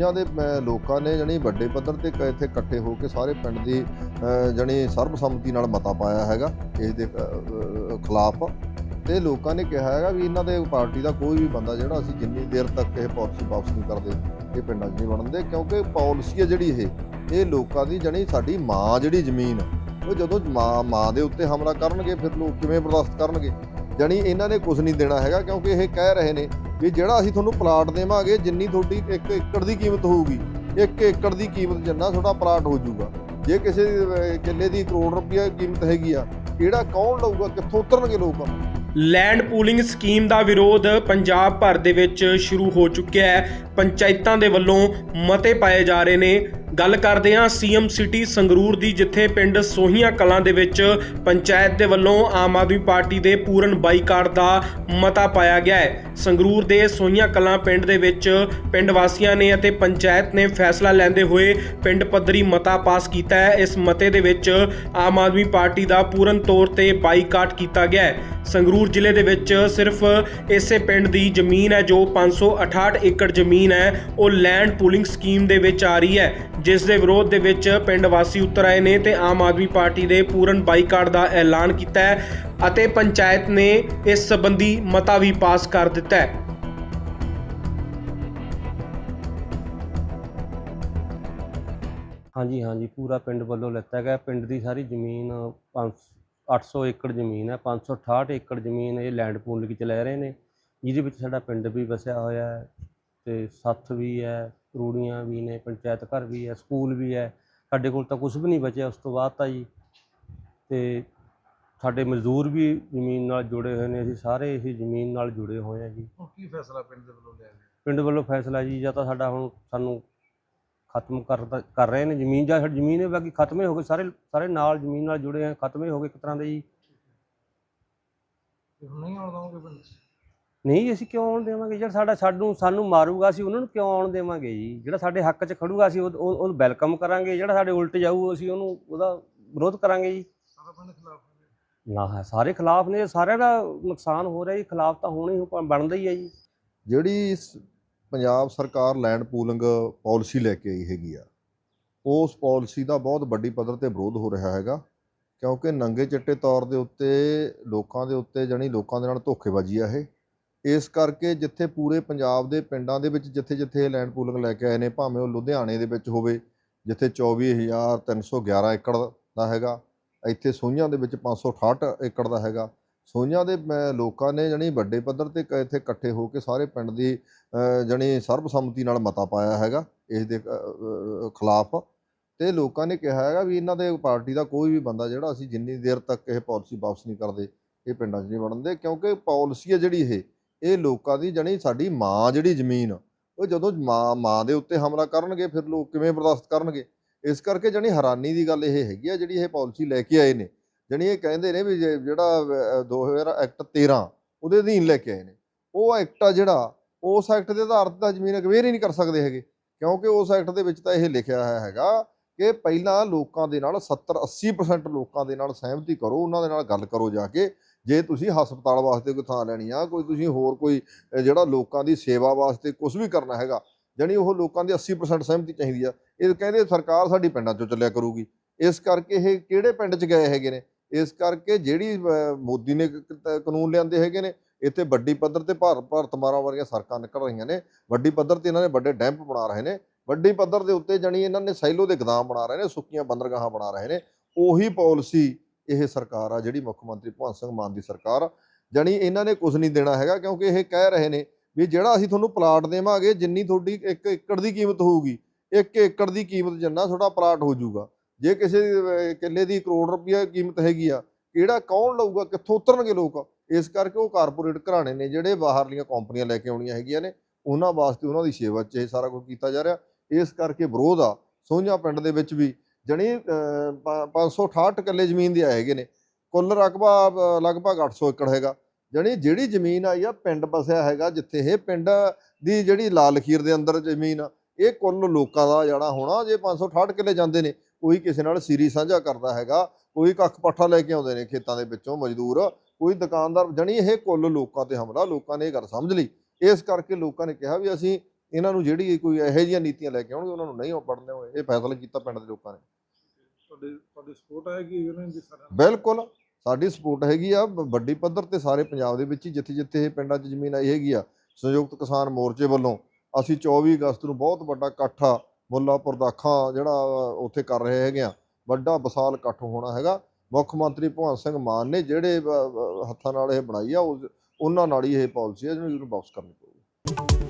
ਸੋਈਆਂ ਦੇ ਅਹ, ਲੋਕਾਂ ਨੇ ਜਣੀ ਵੱਡੇ ਪੱਧਰ ਤੇ ਕ- ਇੱਥੇ ਇਕੱਠੇ ਹੋ ਕੇ ਸਾਰੇ ਪਿੰਡ ਦੀ ਅਹ, ਜਣੀ ਸਰਬਸੰਮਤੀ ਨਾਲ ਮਤਾ ਪਾਇਆ ਹੈਗਾ ਇਸ ਦੇ ਖਿਲਾਫ। ਤੇ ਲੋਕਾਂ ਨੇ ਕਿਹਾ ਹੈਗਾ ਵੀ ਇਹਨਾਂ ਦੇ ਪਾਰਟੀ ਦਾ ਕੋਈ ਵੀ ਬੰਦਾ ਜਿਹੜਾ ਅਸੀਂ ਜਿੰਨੀ ਦੇਰ ਤੱਕ ਇਹ ਪਾਲਿਸੀ ਵਾਪਸ ਨਹੀਂ ਕਰਦੇ ਇਹ ਪਿੰਡਾਂ 'ਚ ਨਹੀਂ ਬਣਦੇ ਕਿਉਂਕਿ ਪਾਲਿਸੀ ਹੈ ਜਿਹੜੀ ਇਹ ਇਹ ਲੋਕਾਂ ਦੀ ਜਣੀ ਸਾਡੀ ਮਾਂ ਜਿਹੜੀ ਜ਼ਮੀਨ ਉਹ ਜਦੋਂ ਮਾਂ ਮਾਂ ਦੇ ਉੱਤੇ ਹਮਲਾ ਕਰਨਗੇ ਫਿਰ ਲੋਕ ਕਿਵੇਂ ਬਰਦਾਸ਼ਤ ਕਰਨਗੇ? ਜਣੀ ਇਹਨਾਂ ਨੇ ਕੁਝ ਨਹੀਂ ਦੇਣਾ ਹੈਗਾ ਕਿਉਂਕਿ ਇਹ ਕਹਿ ਰਹੇ ਨੇ ਵੀ ਜਿਹੜਾ ਅਸੀਂ ਤੁਹਾਨੂੰ ਪਲਾਟ ਦੇਵਾਂਗੇ, ਜਿੰਨੀ ਤੁਹਾਡੀ 1 ਏਕੜ ਦੀ ਕੀਮਤ ਹੋਊਗੀ 1 ਏਕੜ ਦੀ ਕੀਮਤ ਜਿੰਨਾ ਤੁਹਾਡਾ ਪਲਾਟ ਹੋ ਜਾਊਗਾ। ਜੇ ਕਿਸੇ ਕਿੱਲੇ ਦੀ ਕਰੋੜ ਰੁਪਈਆ ਕੀਮਤ ਹੈਗੀ ਆ, ਕਿਹੜਾ ਕੌਣ ਲਊਗਾ, ਕਿੱਥੋਂ ਉਤਰਨਗੇ ਲੋਕ ਲੈਂਡ ਪੂਲਿੰਗ ਸਕੀਮ ਦਾ ਵਿਰੋਧ ਪੰਜਾਬ ਭਰ ਦੇ ਵਿੱਚ ਸ਼ੁਰੂ ਹੋ ਚੁੱਕਿਆ ਹੈ। ਪੰਚਾਇਤਾਂ ਦੇ ਵੱਲੋਂ ਮਤੇ ਪਾਏ ਜਾ ਰਹੇ ਨੇ। ਗੱਲ ਕਰਦੇ ਹਾਂ ਸੀਐਮ ਸਿਟੀ ਸੰਗਰੂਰ ਦੀ, ਜਿੱਥੇ ਪਿੰਡ ਸੋਹੀਆਂ ਕਲਾਂ ਦੇ ਵਿੱਚ ਪੰਚਾਇਤ ਦੇ ਵੱਲੋਂ ਆਮ ਆਦਮੀ ਪਾਰਟੀ ਦੇ ਪੂਰਨ ਬਾਈਕਾਟ ਦਾ ਮਤਾ ਪਾਇਆ ਗਿਆ ਹੈ। ਸੰਗਰੂਰ ਦੇ ਸੋਹੀਆਂ ਕਲਾਂ ਪਿੰਡ ਦੇ ਵਿੱਚ ਪਿੰਡ ਵਾਸੀਆਂ ਨੇ ਅਤੇ ਪੰਚਾਇਤ ਨੇ ਫੈਸਲਾ ਲੈਂਦੇ ਹੋਏ ਪਿੰਡ ਪੱਧਰੀ ਮਤਾ ਪਾਸ ਕੀਤਾ ਹੈ। ਇਸ ਮਤੇ ਦੇ ਵਿੱਚ ਆਮ ਆਦਮੀ ਪਾਰਟੀ ਦਾ ਪੂਰਨ ਤੌਰ ਤੇ ਬਾਈਕਾਟ ਕੀਤਾ ਗਿਆ ਹੈ। ਸੰਗਰੂਰ ਜ਼ਿਲ੍ਹੇ ਦੇ ਵਿੱਚ ਸਿਰਫ ਇਸੇ ਪਿੰਡ ਦੀ ਜ਼ਮੀਨ ਹੈ ਜੋ 568 ਏਕੜ ਜ਼ਮੀਨ ਹੈ। ਉਹ ਲੈਂਡ ਪੂਲਿੰਗ ਸਕੀਮ ਦੇ ਵਿੱਚ ਆ ਰਹੀ ਹੈ। ਜਿਸ ਦੇ ਵਿਰੋਧ ਦੇ ਵਿੱਚ ਪਿੰਡ ਵਾਸੀ ਉਤਰ ਆਏ ਨੇ ਤੇ ਆਮ ਆਦਮੀ ਪਾਰਟੀ ਦੇ ਪੂਰਨ ਬਾਈਕਾਟ ਦਾ ਐਲਾਨ ਕੀਤਾ ਹੈ ਅਤੇ ਪੰਚਾਇਤ ਨੇ ਇਸ ਸੰਬੰਧੀ ਮਤਾ ਵੀ ਪਾਸ ਕਰ ਦਿੱਤਾ ਹੈ। ਹਾਂਜੀ ਹਾਂਜੀ, ਪੂਰਾ ਪਿੰਡ ਵੱਲੋਂ ਲਿੱਤਾ ਗਿਆ ਪਿੰਡ ਦੀ ਸਾਰੀ ਜ਼ਮੀਨ 5 800 ਏਕੜ ਜ਼ਮੀਨ ਹੈ 568 ਏਕੜ ਜ਼ਮੀਨ ਇਹ ਲੈਂਡ ਪੂਲਿੰਗ ਚ ਲੈ ਰਹੇ ਨੇ। ਜਿਹਦੇ ਵਿੱਚ ਸਾਡਾ ਪਿੰਡ ਵੀ ਵਸਿਆ ਹੋਇਆ ਹੈ ਤੇ ਸੱਥ ਵੀ ਹੈ ਰੂੜੀਆਂ ਵੀ ਨੇ ਪੰਚਾਇਤ ਘਰ ਵੀ ਹੈ ਸਕੂਲ ਵੀ ਹੈ। ਸਾਡੇ ਕੋਲ ਤਾਂ ਕੁਝ ਵੀ ਨਹੀਂ ਬਚਿਆ ਉਸ ਤੋਂ ਬਾਅਦ ਤਾਂ ਜੀ ਤੇ ਸਾਡੇ ਮਜ਼ਦੂਰ ਵੀ ਜ਼ਮੀਨ ਨਾਲ ਜੁੜੇ ਹੋਏ ਨੇ ਅਸੀਂ ਸਾਰੇ ਇਸੇ ਜ਼ਮੀਨ ਨਾਲ ਜੁੜੇ ਹੋਏ ਹਾਂ ਜੀ। ਹੁਣ ਕੀ ਫੈਸਲਾ ਪਿੰਡ ਦੇ ਵੱਲੋਂ ਲਿਆ ਗਿਆ? ਪਿੰਡ ਵੱਲੋਂ ਫੈਸਲਾ ਜੀ ਜਾਂ ਤਾਂ ਸਾਡਾ ਹੁਣ ਸਾਨੂੰ ਖਤਮ ਕਰ ਦ- ਕਰ ਰਹੇ ਨੇ ਜ਼ਮੀਨ ਜਾਂ ਸਾਡੀ ਜ਼ਮੀਨ ਹੈ ਬਾਕੀ ਖਤਮ ਹੀ ਗਏ ਸਾਰੇ ਸਾਰੇ ਨਾਲ ਜ਼ਮੀਨ ਨਾਲ ਜੁੜੇ ਆ ਖਤਮ ਹੀ ਗਏ ਇੱਕ ਤਰ੍ਹਾਂ ਦੇ ਜੀ। ਤੇ ਹੁਣ ਨਹੀਂ ਆਉਣ ਦਵਾਂਗੇ ਪਿੰਡ 'ਚ? ਨਹੀਂ ਜੀ, ਅਸੀਂ ਕਿਉਂ ਆਉਣ ਦੇਵਾਂਗੇ? ਜਿਹੜਾ ਸਾਡਾ ਸਾਨੂੰ ਸਾਨੂੰ ਮਾਰੂਗਾ ਅਸੀਂ ਉਹਨਾਂ ਨੂੰ ਕਿਉਂ ਆਉਣ ਦੇਵਾਂਗੇ ਜੀ? ਜਿਹੜਾ ਸਾਡੇ ਹੱਕ 'ਚ ਖੜੂਗਾ ਅਸੀਂ ਉਹ- ਉਹ- ਉਹਨੂੰ ਵੈਲਕਮ ਕਰਾਂਗੇ। ਜਿਹੜਾ ਸਾਡੇ ਉਲਟ ਜਾਊ ਅਸੀਂ ਉਹਨੂੰ ਉਹਦਾ ਵਿਰੋਧ ਕਰਾਂਗੇ ਜੀ। ਨਾ। ਹੈ ਸਾਰੇ ਖਿਲਾਫ ਨੇ ਸਾਰਿਆਂ ਦਾ ਨੁਕਸਾਨ ਹੋ ਰਿਹਾ ਜੀ। ਖਿਲਾਫ ਤਾਂ ਹੋਣਾ ਹੀ ਹੋ- ਬਣਦਾ ਹੀ ਹੈ ਜੀ। ਜਿਹੜੀ ਪੰਜਾਬ ਸਰਕਾਰ ਲੈਂਡ ਪੂਲਿੰਗ ਪਾਲਿਸੀ ਲੈ ਕੇ ਆਈ ਹੈਗੀ ਆ ਉਸ ਪਾਲਿਸੀ ਦਾ ਬਹੁਤ ਵੱਡੀ ਪੱਧਰ ਤੇ ਵਿਰੋਧ ਹੋ ਰਿਹਾ ਹੈਗਾ ਕਿਉਂਕਿ ਨੰਗੇ ਚਿੱਟੇ ਤੌਰ ਦੇ ਉੱਤੇ ਲੋਕਾਂ ਦੇ ਉੱਤੇ ਜਾਣੀ ਲੋਕਾਂ ਦੇ ਨਾਲ ਧੋਖੇਬਾਜ਼ੀ ਆ ਇਹ। ਇਸ ਕਰਕੇ ਜਿੱਥੇ ਪੂਰੇ ਪੰਜਾਬ ਦੇ ਪਿੰਡਾਂ ਦੇ ਵਿੱਚ ਜਿੱਥੇ ਜਿੱਥੇ ਲੈਂਡ ਪੂਲਿੰਗ ਲੈ ਕੇ ਆਏ ਨੇ ਭਾਵੇਂ ਉਹ ਲੁਧਿਆਣੇ ਦੇ ਵਿੱਚ ਹੋਵੇ ਜਿੱਥੇ 24311 ਏਕੜ ਦਾ ਹੈਗਾ ਇੱਥੇ ਸੋਈਆਂ ਦੇ ਵਿੱਚ 568 ਏਕੜ ਦਾ ਹੈਗਾ। ਸੋਈਆਂ ਦੇ ਲੋਕਾਂ ਨੇ ਜਾਣੀ ਵੱਡੇ ਪੱਧਰ ਤੇ ਕ- ਇੱਥੇ ਇਕੱਠੇ ਹੋ ਕੇ ਸਾਰੇ ਪਿੰਡ ਦੀ ਅਹ, ਜਾਣੀ ਸਰਬਸੰਮਤੀ ਨਾਲ ਮਤਾ ਪਾਇਆ ਹੈਗਾ ਇਸ ਦੇ ਖਿਲਾਫ। ਤੇ ਲੋਕਾਂ ਨੇ ਕਿਹਾ ਹੈਗਾ ਵੀ ਇਹਨਾਂ ਦੇ ਪਾਰਟੀ ਦਾ ਕੋਈ ਵੀ ਬੰਦਾ ਜਿਹੜਾ ਅਸੀਂ ਜਿੰਨੀ ਦੇਰ ਤੱਕ ਇਹ ਪਾਲਿਸੀ ਵਾਪਸ ਨਹੀਂ ਕਰਦੇ ਇਹ ਪਿੰਡਾਂ 'ਚ ਨਹੀਂ ਵੜਨ ਦੇ ਕਿਉਂਕਿ ਪਾਲਿਸੀ ਹੈ ਜਿਹੜੀ ਇਹ ਇਹ ਲੋਕਾਂ ਦੀ ਜਾਣੀ ਸਾਡੀ ਮਾਂ ਜਿਹੜੀ ਜ਼ਮੀਨ ਉਹ ਜਦੋਂ ਮਾਂ ਮਾਂ ਦੇ ਉੱਤੇ ਹਮਲਾ ਕਰਨਗੇ ਫਿਰ ਲੋਕ ਕਿਵੇਂ ਬਰਦਾਸ਼ਤ ਕਰਨਗੇ? ਇਸ ਕਰਕੇ ਜਾਣੀ ਹੈਰਾਨੀ ਦੀ ਗੱਲ ਇਹ ਹੈਗੀ ਆ ਜਿਹੜੀ ਇਹ ਪਾਲਿਸੀ ਲੈ ਕੇ ਆਏ ਨੇ। ਜਾਣੀ ਇਹ ਕਹਿੰਦੇ ਨੇ ਵੀ ਜੇ- ਜਿਹੜਾ ਅਹ, 2000 ਐਕਟ 13 ਉਹਦੇ ਅਧੀਨ ਲੈ ਕੇ ਆਏ ਨੇ। ਉਹ ਐਕਟ ਆ ਜਿਹੜਾ ਉਸ ਐਕਟ ਦੇ ਆਧਾਰ ਤੇ ਤਾਂ ਜ਼ਮੀਨ ਅਕਵੇਅਰ ਹੀ ਨਹੀਂ ਕਰ ਸਕਦੇ ਹੈਗੇ। ਕਿਉਂਕਿ ਉਸ ਐਕਟ ਦੇ ਵਿੱਚ ਤਾਂ ਇਹ ਲਿਖਿਆ ਹੋਇਆ ਹੈਗਾ ਕਿ ਪਹਿਲਾਂ ਲੋਕਾਂ ਦੇ ਨਾਲ 70 80% ਲੋਕਾਂ ਦੇ ਨਾਲ ਸਹਿਮਤੀ ਕਰੋ, ਉਹਨਾਂ ਦੇ ਨਾਲ ਗੱਲ ਕਰੋ ਜਾ ਕੇ, ਜੇ ਤੁਸੀਂ ਹਸਪਤਾਲ ਵਾਸਤੇ ਕੋਈ ਥਾਂ ਲੈਣੀ ਆ, ਕੋਈ ਤੁਸੀਂ ਹੋਰ ਕੋਈ ਜਿਹੜਾ ਲੋਕਾਂ ਦੀ ਸੇਵਾ ਵਾਸਤੇ ਕੁਝ ਵੀ ਕਰਨਾ ਹੈਗਾ, ਜਾਣੀ ਉਹ ਲੋਕਾਂ ਦੀ 80% ਸਹਿਮਤੀ ਚਾਹੀਦੀ ਆ, ਇਹ ਕਹਿੰਦੇ ਸਰਕਾਰ ਸਾਡੀ ਪਿੰਡਾਂ ਚੋਂ ਚੱਲਿਆ ਕਰੂਗੀ, ਇਸ ਕਰਕੇ ਇਹ ਕਿਹੜੇ ਪਿੰਡ 'ਚ ਗਏ ਹੈਗੇ ਨੇ, ਇਸ ਕਰਕੇ ਜਿਹੜੀ ਮੋਦੀ ਨੇ ਕਾਨੂੰਨ ਲਿਆਂਦੇ ਹੈਗੇ ਨੇ, ਇੱਥੇ ਵੱਡੀ ਪੱਧਰ ਤੇ ਭਾਰਤ ਭਾਰਤ ਮਾਰਾ ਵਰਗੀਆਂ ਸੜਕਾਂ ਨਿਕਲ ਰਹੀਆਂ ਨੇ, ਵੱਡੀ ਪੱਧਰ ਤੇ ਇਹਨਾਂ ਨੇ ਵੱਡੇ ਡੈਂਪ ਬਣਾ ਰਹੇ ਨੇ ਵੱਡੀ ਪੱਧਰ ਦੇ ਉੱਤੇ ਜਾਣੀ ਇਹਨਾਂ ਨੇ ਸਾਈਲੋ ਦੇ ਗਦਾਮ ਬਣਾ ਰਹੇ ਨੇ, ਸੁੱਕੀਆਂ ਬੰਦਰਗਾਹਾਂ ਬਣਾ ਰਹੇ ਨੇ, ਉਹੀ ਪਾਲਿਸੀ ਇਹ ਸਰਕਾਰ ਆ, ਜਿਹੜੀ ਮੁੱਖ ਮੰਤਰੀ ਭਗਵੰਤ ਸਿੰਘ ਮਾਨ ਦੀ ਸਰਕਾਰ ਜਾਣੀ ਇਹਨਾਂ ਨੇ ਕੁਝ ਨਹੀਂ ਦੇਣਾ ਹੈਗਾ, ਕਿਉਂਕਿ ਇਹ ਕਹਿ ਰਹੇ ਨੇ ਵੀ ਜਿਹੜਾ ਅਸੀਂ ਤੁਹਾਨੂੰ ਪਲਾਟ ਦੇਵਾਂਗੇ, ਜਿੰਨੀ ਤੁਹਾਡੀ 1 ਏਕੜ ਦੀ ਕੀਮਤ ਹੋਊਗੀ 1 ਏਕੜ ਦੀ ਕੀਮਤ ਜਿੰਨਾ ਤੁਹਾਡਾ ਪਲਾਟ ਹੋ ਜਾਊਗਾ। ਜੇ ਕਿਸੇ ਕਿੱਲੇ ਦੀ ਕਰੋੜ ਰੁਪਈਆ ਕੀਮਤ ਹੈਗੀ ਆ, ਕਿਹੜਾ, ਕੌਣ ਲਊਗਾ, ਕਿੱਥੋਂ ਉਤਰਨਗੇ ਲੋਕ? ਇਸ ਕਰਕੇ ਉਹ ਕਾਰਪੋਰੇਟ ਘਰਾਣੇ ਨੇ, ਜਿਹੜੇ ਬਾਹਰਲੀਆਂ ਕੰਪਨੀਆਂ ਲੈ ਕੇ ਆਉਣੀਆਂ ਹੈਗੀਆਂ ਨੇ, ਉਹਨਾਂ ਵਾਸਤੇ ਉਹਨਾਂ ਦੀ ਸੇਵਾ 'ਚ ਇਹ ਸਾਰਾ ਕੁਝ ਕੀਤਾ ਜਾ ਰਿਹਾ। ਇਸ ਕਰਕੇ ਵਿਰੋਧ ਆ। ਸੋਹਣਾ ਪਿੰਡ ਦੇ ਵਿੱਚ ਵੀ ਜਣੀ 568 ਕਿੱਲੇ ਜ਼ਮੀਨ ਦੇ ਹੈਗੇ ਨੇ। ਕੁੱਲ ਰਕਬਾ ਅਹ, ਲਗਭਗ 800 ਏਕੜ ਹੈਗਾ। ਜਣੀ ਜਿਹੜੀ ਜ਼ਮੀਨ ਆਈ ਆ ਪਿੰਡ ਬਸਿਆ ਹੈਗਾ ਜਿੱਥੇ ਇਹ ਪਿੰਡ ਦੀ ਜਿਹੜੀ ਲਾਲ ਲਖੀਰ ਦੇ ਅੰਦਰ ਜ਼ਮੀਨ ਆ ਇਹ ਕੁੱਲ ਲੋਕਾਂ ਦਾ ਜਿਹੜਾ ਹੋਣਾ ਜੇ 568 ਕਿੱਲੇ ਜਾਂਦੇ ਨੇ ਕੋਈ ਕਿਸੇ ਨਾਲ ਸੀਰੀ ਸਾਂਝਾ ਕਰਦਾ ਹੈਗਾ ਕੋਈ ਕੱਖ ਪੱਠਾ ਲੈ ਕੇ ਆਉਂਦੇ ਨੇ ਖੇਤਾਂ ਦੇ ਵਿੱਚੋਂ ਮਜ਼ਦੂਰ ਕੋਈ ਦੁਕਾਨਦਾਰ ਜਣੀ ਇਹ ਕੁੱਲ ਲੋਕਾਂ ਤੇ ਹਮਲਾ ਲੋਕਾਂ ਨੇ ਇਹ ਗੱਲ ਸਮਝ ਲਈ। ਇਸ ਕਰਕੇ ਲੋਕਾਂ ਨੇ ਕਿਹਾ ਵੀ ਅਸੀਂ ਇਹਨਾਂ ਨੂੰ ਜਿਹੜੀ ਕੋਈ ਇਹੋ ਜਿਹੀਆਂ ਨੀਤੀਆਂ ਲੈ ਕੇ ਆਉਣਗੇ ਉਹਨਾਂ ਨੂੰ ਨਹੀਂ ਉਹ ਪੜਨੇ ਹੋਏ। ਇਹ ਫੈਸਲਾ ਕੀਤਾ ਪਿੰਡ ਦੇ ਲੋਕਾਂ ਨੇ। ਤੁਹਾਡੇ ਤੁਹਾਡੀ ਸਪੋਰਟ ਆਏਗੀ ਉਹਨਾਂ ਦੀ ਸਾਰਾ ਬਿਲਕੁਲ। ਸਾਡੀ ਸਪੋਰਟ ਹੈਗੀ ਆ ਵੱਡੀ ਪੱਧਰ ਤੇ ਸਾਰੇ ਪੰਜਾਬ ਦੇ ਵਿੱਚ ਹੀ ਜਿੱਥੇ ਜਿੱਥੇ ਇਹ ਪਿੰਡਾਂ 'ਚ ਜ਼ਮੀਨ ਆਈ ਹੈਗੀ ਆ ਸੰਯੁਕਤ ਕਿਸਾਨ ਮੋਰਚੇ ਵੱਲੋਂ ਅਸੀਂ 24 ਅਗਸਤ ਨੂੰ ਬਹੁਤ ਵੱਡਾ ਇਕੱਠ ਆ ਮੁੱਲਾਪੁਰ ਦਾਖਾਂ ਜਿਹੜਾ ਉੱਥੇ ਕਰ ਰਹੇ ਹੈਗੇ ਆ ਵੱਡਾ ਵਿਸ਼ਾਲ ਇਕੱਠ ਹੋਣਾ ਹੈਗਾ। ਮੁੱਖ ਮੰਤਰੀ ਭਗਵੰਤ ਸਿੰਘ ਮਾਨ ਨੇ ਜਿਹੜੇ ਅ, ਅ, ਹੱਥਾਂ ਨਾਲ ਇਹ ਬਣਾਈ ਆ ਉਸ- ਉਹਨਾਂ ਨਾਲ ਹੀ ਇਹ ਪਾਲਿਸੀ ਹੈ ਜਿਹਨੂੰ ਵਾਪਸ ਕਰਨੀ ਪਊਗੀ।